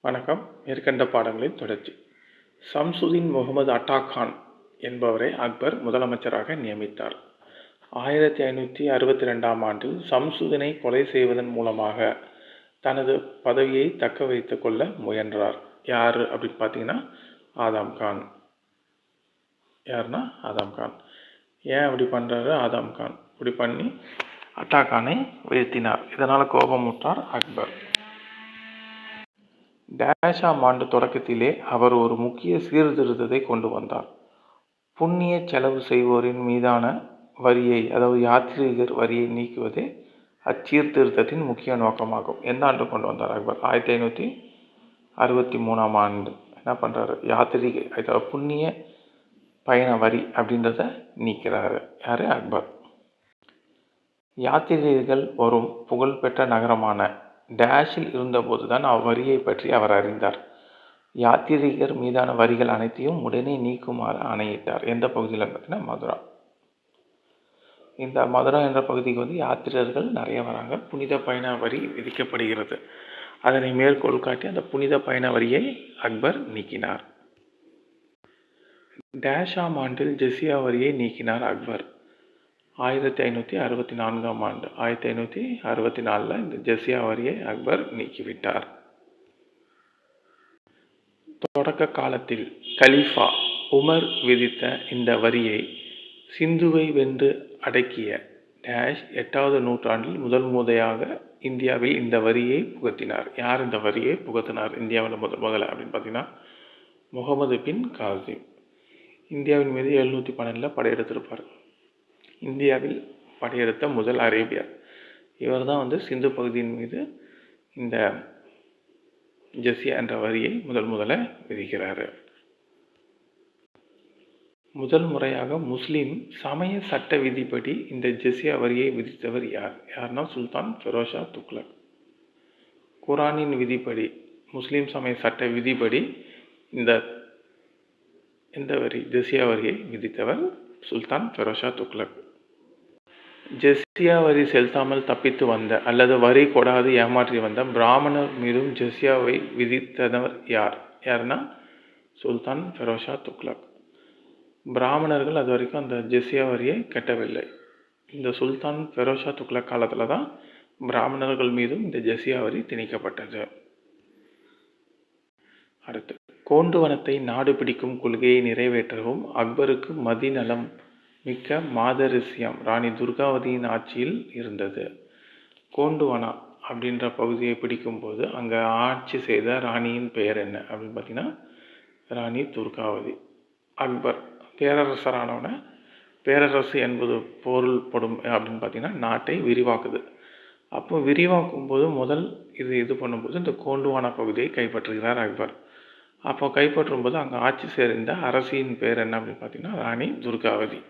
வணக்கம். மேற்கண்ட பாடங்களின் தொடர்ச்சி. சம்சுதீன் முகமது அட்டா கான் என்பவரை அக்பர் முதலமைச்சராக நியமித்தார். ஆயிரத்தி ஐநூற்றி அறுபத்தி ரெண்டாம் ஆண்டில் சம்சுதீனை கொலை செய்வதன் மூலமாக தனது பதவியை தக்க வைத்து கொள்ள முயன்றார். யார் அப்படின்னு பார்த்தீங்கன்னா ஆதாம் கான். யாருன்னா? ஆதாம் கான். ஏன் அப்படி பண்ணுறாரு ஆதாம் கான். இப்படி பண்ணி அட்டா கானை வீழ்த்தினார் இதனால் கோபமுற்றார் அக்பர். டேஷாம் ஆண்டு தொடக்கத்திலே அவர் ஒரு முக்கிய சீர்திருத்தத்தை கொண்டு வந்தார். புண்ணிய செலவு செய்வோரின் மீதான வரியை அதாவது யாத்ரீகர் வரியை நீக்குவதே அச்சீர்திருத்தத்தின் முக்கிய நோக்கமாகும். எந்த ஆண்டு கொண்டு வந்தார் அக்பர்? ஆயிரத்தி ஐநூற்றி அறுபத்தி மூணாம் ஆண்டு. என்ன பண்ணுறாரு யாத்திரிகை அதாவது புண்ணிய பயண வரி அப்படின்றத நீக்கிறாரு. யார்? அக்பர். யாத்திரிகர்கள் வரும் புகழ்பெற்ற நகரமான டேஷில் இருந்தபோது தான் அவ்வரியை பற்றி அவர் அறிந்தார். யாத்திரிகர் மீதான வரிகள் அனைத்தையும் உடனே நீக்குமாறு ஆணையிட்டார். எந்த பகுதியில் பார்த்தீங்கன்னா மதுரா. இந்த மதுரா என்ற பகுதிக்கு வந்து யாத்திரர்கள் நிறைய வராங்க. புனித பயண வரி விதிக்கப்படுகிறது. அதனை மேற்கோள் காட்டி அந்த புனித பயண வரியை அக்பர் நீக்கினார். டேஷாம் ஆண்டில் ஜெசியா வரியை நீக்கினார் அக்பர். ஆயிரத்தி ஐநூற்றி அறுபத்தி நான்காம் ஆண்டு. ஆயிரத்தி ஐநூற்றி அறுபத்தி நாலில் இந்த ஜெசியா வரியை அக்பர் நீக்கிவிட்டார். தொடக்க காலத்தில் கலீஃபா உமர் விதித்த இந்த வரியை சிந்துவை வென்று அடக்கிய டேஷ் எட்டாவது நூற்றாண்டில் முதல் முதையாக இந்தியாவில் இந்த வரியை புகத்தினார் யார் இந்த வரியை புகத்தினார் இந்தியாவில் முதல் முதல்ல அப்படின்னு பார்த்தீங்கன்னா முகமது பின் காசிம். இந்தியாவின் மீது எழுநூற்றி பன்னெண்டில் படையெடுத்திருப்பார். இந்தியாவில் படையெடுத்த முதல் அரேபியர் இவர் தான் வந்து சிந்து பகுதியின் மீது இந்த ஜெசியா என்ற வரியை முதல் முதல்ல விதிக்கிறார். முதல் முறையாக முஸ்லீம் சமய சட்ட விதிப்படி இந்த ஜெசியா வரியை விதித்தவர் யார்? யார்னா சுல்தான் ஃபெரோஷா துக்லக் குரானின் விதிப்படி முஸ்லீம் சமய சட்ட விதிப்படி இந்த இந்த வரி ஜெசியா வரியை விதித்தவர் சுல்தான் ஃபெரோஷா துக்லக் ஜெஸ்யா வரி செலுத்தாமல் தப்பித்து வந்த அல்லது வரி கொடாது ஏமாற்றி வந்த பிராமணர் மீதும் ஜெஸ்யாவை விதித்தவர் யார்? யாருன்னா? சுல்தான் ஃபெரோஷா துக்லக் பிராமணர்கள் அது வரைக்கும் அந்த ஜெஸ்யா வரியை கட்டவில்லை. இந்த சுல்தான் ஃபெரோஷா துக்லக் காலத்தில் தான் பிராமணர்கள் மீதும் இந்த ஜெஸ்யா வரி திணிக்கப்பட்டது. அடுத்து கோண்டுவனத்தை நாடு பிடிக்கும் கொள்கையை நிறைவேற்றவும் அக்பருக்கு மதிநலம் மிக்க மாதரிசியம் ராணி துர்காவதியின் ஆட்சியில் இருந்தது. கோண்டுவனா அப்படின்ற பகுதியை பிடிக்கும்போது அங்கே ஆட்சி செய்த ராணியின் பெயர் என்ன அப்படின்னு பார்த்தீங்கன்னா ராணி துர்காவதி. அக்பர் பேரரசரானவன பேரரசு என்பது பொருள்படும் அப்படின்னு பார்த்தீங்கன்னா நாட்டை விரிவாக்குது. அப்போ விரிவாக்கும் போது முதல் இது இது பண்ணும்போது இந்த கோண்டுவானா பகுதியை கைப்பற்றுகிறார் அக்பர். அப்போ கைப்பற்றும் போது அங்கே ஆட்சி சேர்ந்த அரசியின் பேர் என்ன அப்படின்னு பார்த்தீங்கன்னா ராணி துர்காவதி.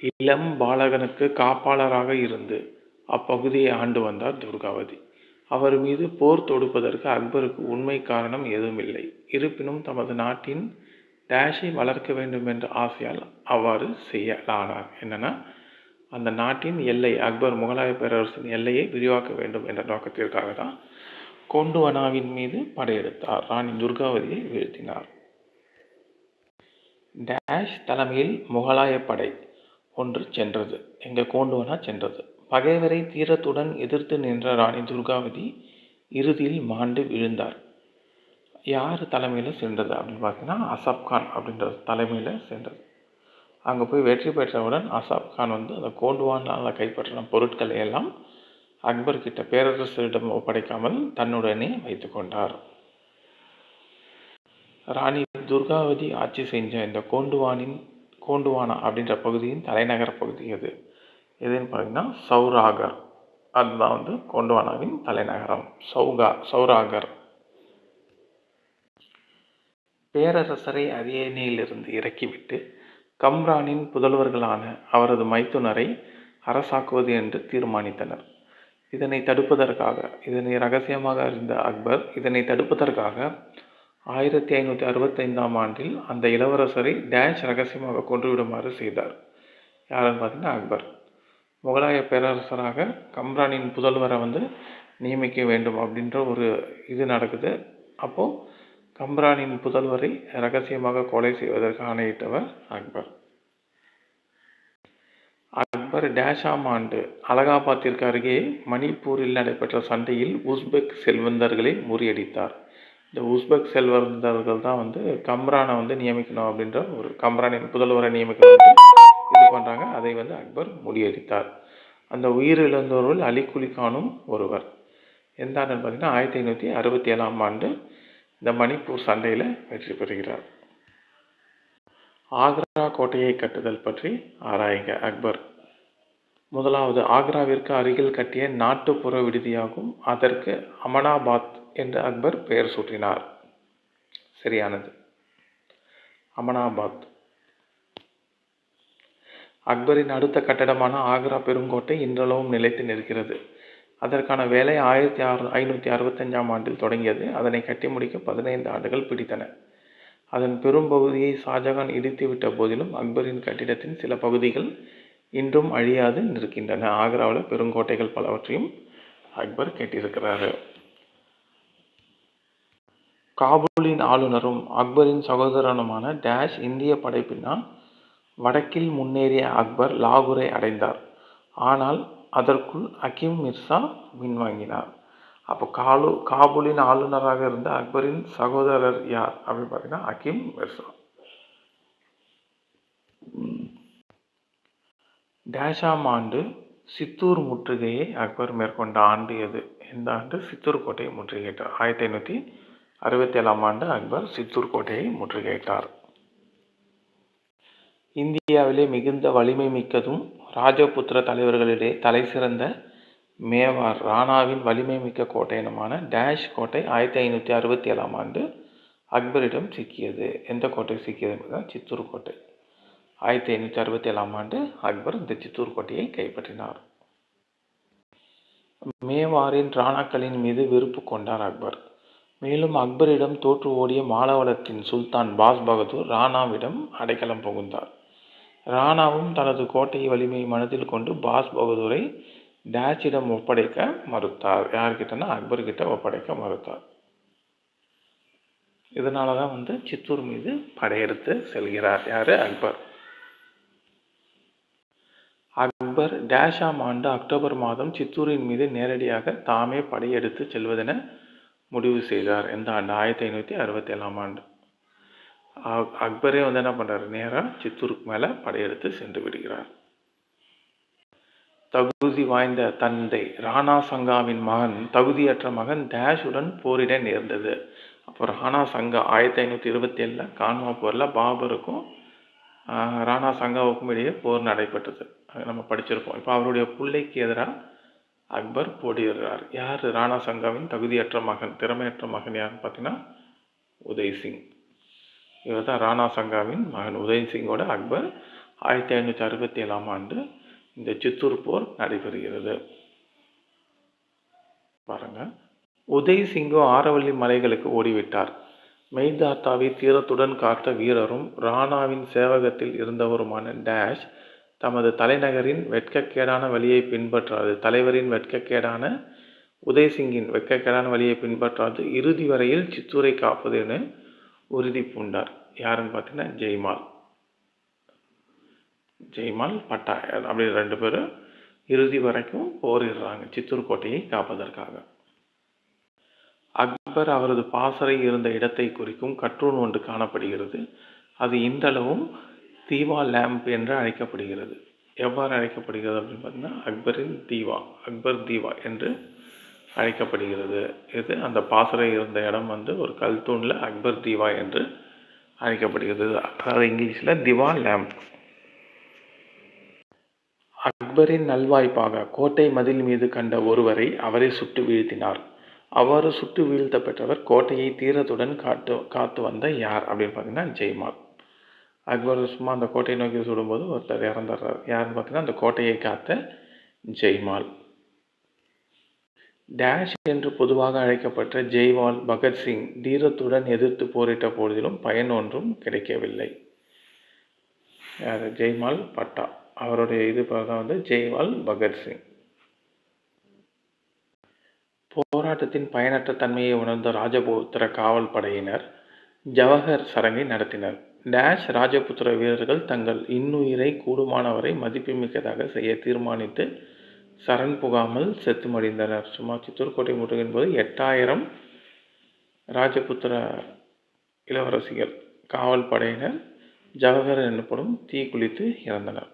இளம் பாலகனுக்கு காப்பாளராக இருந்து அப்பகுதியை ஆண்டு வந்தார் துர்காவதி. அவர் மீது போர் தொடுப்பதற்கு அக்பருக்கு உண்மை காரணம் எதுவும் இல்லை இருப்பினும் தமது நாட்டின் டேஷை வளர்க்க வேண்டும் என்ற ஆசையால் அவ்வாறு செய்யலானார். என்னன்னா அந்த நாட்டின் எல்லை அக்பர் முகலாய பேரரசின் எல்லையை விரிவாக்க வேண்டும் என்ற நோக்கத்திற்காக தான் கொண்டுவனாவின் மீது படையெடுத்தார். ராணி துர்காவதியை வீழ்த்தினார். டேஷ் தலைமையில் முகலாய படை ஒன்று சென்றது. எங்கள் கோண்டுவனா சென்றது. பகைவரை தீரத்துடன் எதிர்த்து நின்ற ராணி துர்காவதி இறுதியில் மாண்டு விழுந்தார். யார் தலைமையில் சென்றது அப்படின்னு பார்த்தீங்கன்னா அசாப் கான் அப்படின்ற தலைமையில் சென்றது. அங்கே போய் வெற்றி பெற்றவுடன் அசாப் கான் வந்து அந்த கோண்டுவானால் கைப்பற்றின பொருட்களை எல்லாம் அக்பர்கிட்ட பேரரசரிடம் ஒப்படைக்காமல் தன்னுடனே வைத்து கொண்டார். ராணி துர்காவதி ஆட்சி செஞ்ச இந்த கோண்டுவானின் கோண்டுவானா அப்படின்ற பகுதியின் தலைநகர பகுதி எது? எதுன்னு பார்த்தீங்கன்னா சௌராகர். அதுதான் வந்து கோண்டுவானாவின் தலைநகரம். சௌகா சௌராகர். பேரரசரை அரியணையிலிருந்து இறக்கிவிட்டு கம்ரானின் புதல்வர்களான அவரது மைத்துனரை அரசாக்குவது என்று தீர்மானித்தனர். இதனை தடுப்பதற்காக இதனை ரகசியமாக அறிந்த அக்பர் இதனை தடுப்பதற்காக ஆயிரத்தி ஐநூற்றி அறுபத்தைந்தாம் ஆண்டில் அந்த இளவரசரை டேஷ் ரகசியமாக கொன்றுவிடுமாறு செய்தார். யாருன்னு பார்த்தீங்கன்னா அக்பர். முகலாய பேரரசராக கம்ரானின் புதல்வரை வந்து நியமிக்க வேண்டும் அப்படின்ற ஒரு இது நடக்குது. அப்போது கம்ரானின் புதல்வரை ரகசியமாக கொலை செய்வதற்கு ஆணையிட்டவர் அக்பர். அக்பர் டேஷாம் ஆண்டு அலகாபாத்திற்கு அருகே மணிப்பூரில் நடைபெற்ற சண்டையில் உஸ்பெக் செல்வந்தர்களை முறியடித்தார். இந்த உஸ்பெக் செல்வந்தர்கள் தான் வந்து கம்ரானை வந்து நியமிக்கணும் அப்படின்ற ஒரு கம்ரானின் புதல்வரை நியமிக்கணும் இது பண்ணுறாங்க அதை வந்து அக்பர் முறியடித்தார். அந்த உயிரிழந்தவர்கள் அலிகுலி கானும் ஒருவர். எந்த ஆண்டுன்னு பார்த்தீங்கன்னா ஆயிரத்தி ஐநூற்றி அறுபத்தி ஏழாம் ஆண்டு இந்த மணிப்பூர் சண்டையில் வெற்றி பெறுகிறார். ஆக்ரா கோட்டையை கட்டுதல் பற்றி ஆராயுங்க அக்பர். முதலாவது ஆக்ராவிற்கு அருகில் கட்டிய நாட்டுப்புற விடுதியாகும். அதற்கு அமனாபாத் என்று அக்பர் பெயர் சூட்டினார். சரியானது. அமனாபாத். அக்பரின் அடுத்த கட்டடமான ஆக்ரா பெருங்கோட்டை இன்றளவும் நிலைத்து நிற்கிறது. அதற்கான வேலை ஆயிரத்தி ஆறு ஐநூற்றி அறுபத்தஞ்சாம் ஆண்டில் தொடங்கியது. அதனை கட்டி முடிக்க பதினைந்து ஆண்டுகள் பிடித்தன. அதன் பெரும்பகுதியை ஷாஜகான் இடித்துவிட்ட போதிலும் அக்பரின் கட்டிடத்தின் சில பகுதிகள் இன்றும் அழியாது நிற்கின்றன. ஆக்ராவில் பெருங்கோட்டைகள் பலவற்றையும் அக்பர் கட்டியிருக்கிறாரு காபூலின் ஆளுநரும் அக்பரின் சகோதரனுமான டேஷ் இந்திய படைப்பினால் வடக்கில் முன்னேறிய அக்பர் லாகூரை அடைந்தார். ஆனால் அதற்குள் அகிம் மிர்சா பின்வாங்கினார். அப்போ காலு காபூலின் ஆளுநராக இருந்த அக்பரின் சகோதரர் யார் அப்படின்னு பார்த்தீங்கன்னா அகிம் மிர்சா. டேஷாம் ஆண்டு சித்தூர் முற்றுகையை அக்பர் மேற்கொண்ட ஆண்டு எது? எந்த ஆண்டு? சித்தூர் கோட்டையை முற்றுகையிட்டார். ஆயிரத்தி ஐநூற்றி அறுபத்தி ஏழாம் ஆண்டு அக்பர் சித்தூர் கோட்டையை முற்றுகையிட்டார். இந்தியாவிலே மிகுந்த வலிமை மிக்கதும் ராஜபுத்திர தலைவர்களிடையே தலை சிறந்த மேவார் ராணாவின் வலிமை மிக்க கோட்டையினமான டேஷ் கோட்டை ஆயிரத்தி ஐநூற்றி அறுபத்தி ஏழாம் ஆண்டு அக்பரிடம் சிக்கியது. எந்த கோட்டை சிக்கியது என்பதுதான் சித்தூர் கோட்டை. ஆயிரத்தி ஐநூற்றி அறுபத்தி ஏழாம் ஆண்டு அக்பர் இந்த சித்தூர் கோட்டையை கைப்பற்றினார். மேவாரின் ராணாக்களின் மீது வெறுப்பு கொண்டார் அக்பர். மேலும் அக்பரிடம் தோற்று ஓடிய மாலவளத்தின் சுல்தான் பாஸ் பகதூர் ராணாவிடம் அடைக்கலம் புகுந்தார். ராணாவும் தனது கோட்டை வலிமை மனதில் கொண்டு பாஸ் பகதூரை டேச்சிடம் ஒப்படைக்க மறுத்தார். யார்கிட்டனா? அக்பர் கிட்ட ஒப்படைக்க மறுத்தார். இதனால தான் வந்து சித்தூர் மீது படையெடுத்து செல்கிறார். யாரு? அக்பர். அக்பர் டேஷாம் ஆண்டு அக்டோபர் மாதம் சித்தூரின் மீது நேரடியாக தாமே படையெடுத்து செல்வதென முடிவு செய்தார் எந்த ஆண்டு ஆயிரத்தி ஐநூற்றி அறுபத்தி ஏழாம் ஆண்டு. அக்- அக்பரே வந்து என்ன பண்றாரு? நேராக சித்தூருக்கு மேலே படையெடுத்து சென்று விடுகிறார். தகுதி வாய்ந்த தந்தை ராணா சங்காவின் மகன் தகுதியற்ற மகன் டேஷுடன் போரிட நேர்ந்தது. அப்போ ராணா சங்கா ஆயிரத்தி ஐநூற்றி இருபத்தி ஏழில் கான்வா போரில் பாபருக்கும் ஆஹ், ராணா சங்காவுக்கும் இடையே போர் நடைபெற்றது. அது நம்ம படிச்சிருப்போம். இப்போ அவருடைய பிள்ளைக்கு எதிராக அக்பர் போட்டியிடுறார். யார்? ராணா சங்காவின் தகுதியற்ற மகன் திறமையற்ற மகன் யாருன்னு பார்த்தீங்கன்னா உதய் சிங். இவர் தான் ராணா சங்காவின் மகன் உதய் சிங்கோட அக்பர். ஆயிரத்தி ஐநூற்றி அறுபத்தி ஏழாம் ஆண்டு இந்த சித்தூர் போர் நடைபெறுகிறது. பாருங்க. உதய் சிங்கோ ஆரவல்லி மலைகளுக்கு ஓடிவிட்டார். மெய்தாத்தாவை தீரத்துடன் காத்த வீரரும் ராணாவின் சேவகத்தில் இருந்தவருமான டேஷ் தமது தலைநகரின் வெட்கக்கேடான வழியை பின்பற்றாது. தலைவரின் வெட்கக்கேடான உதயசிங்கின் வெட்கக்கேடான வழியை பின்பற்றாது. இறுதி வரையில் சித்தூரை காப்பதுன்னு உறுதி பூண்டார். யாருன்னு பார்த்தீங்கன்னா ஜெய்மால். ஜெய்மால் பட்டாயர் அப்படி ரெண்டு பேரும் இறுதி வரைக்கும் போரிடுறாங்க சித்தூர் கோட்டையை காப்பதற்காக. அக்பர் அவரது பாசறை இருந்த இடத்தை குறிக்கும் கற்றூன் ஒன்று காணப்படுகிறது. அது இன்றளவும் தீவா லேம்ப் என்று அழைக்கப்படுகிறது. எவ்வாறு அழைக்கப்படுகிறது அப்படின்னு பார்த்தீங்கன்னா அக்பரின் தீவா அக்பர் தீவா என்று அழைக்கப்படுகிறது. இது அந்த பாசறை இருந்த இடம் வந்து ஒரு கல் தூணில் அக்பர் தீவா என்று அழைக்கப்படுகிறது. அதாவது இங்கிலீஷில் திவா லேம்ப். அக்பரின் நல்வாய்ப்பாக கோட்டை மதில் மீது கண்ட ஒருவரை அவரை சுட்டு வீழ்த்தினார். அவ்வாறு சுட்டு வீழ்த்த பெற்றவர் கோட்டையை தீரத்துடன் காட்டு காத்து வந்த யார் அப்படின்னு பார்த்தீங்கன்னா ஜெய்மால் அக்பர் சும்மா அந்த கோட்டையை நோக்கி சுடும்போது ஒருத்தர் இறந்துடுறார். யாருன்னு பார்த்தீங்கன்னா அந்த கோட்டையை காத்த ஜெய்மால். டேஷ் என்று பொதுவாக அழைக்கப்பட்ட ஜெய்வால் பகத்சிங் தீரத்துடன் எதிர்த்து போரிட்ட போதிலும் பயன் ஒன்றும் கிடைக்கவில்லை. ஜெய்மால் பட்டா. அவருடைய இது தான் வந்து ஜெய்வால் பகத்சிங் போராட்டத்தின் பயனற்ற தன்மையை உணர்ந்த ராஜபுத்திர காவல் படையினர் ஜவஹர் சடங்கை நடத்தினர். டேஷ் ராஜபுத்திர வீரர்கள் தங்கள் இன்னுயிரை கூடுமானவரை மதிப்புமிக்கதாக செய்ய தீர்மானித்து சரண் புகாமல் செத்து மடிந்தனர் சும்மா சித்தூர்கோட்டை முற்றுகையின் போது எட்டாயிரம் ராஜபுத்திர இளவரசிகள் காவல் படையினர் ஜவஹர் எனப்படும் தீக்குளித்து இறந்தனர்.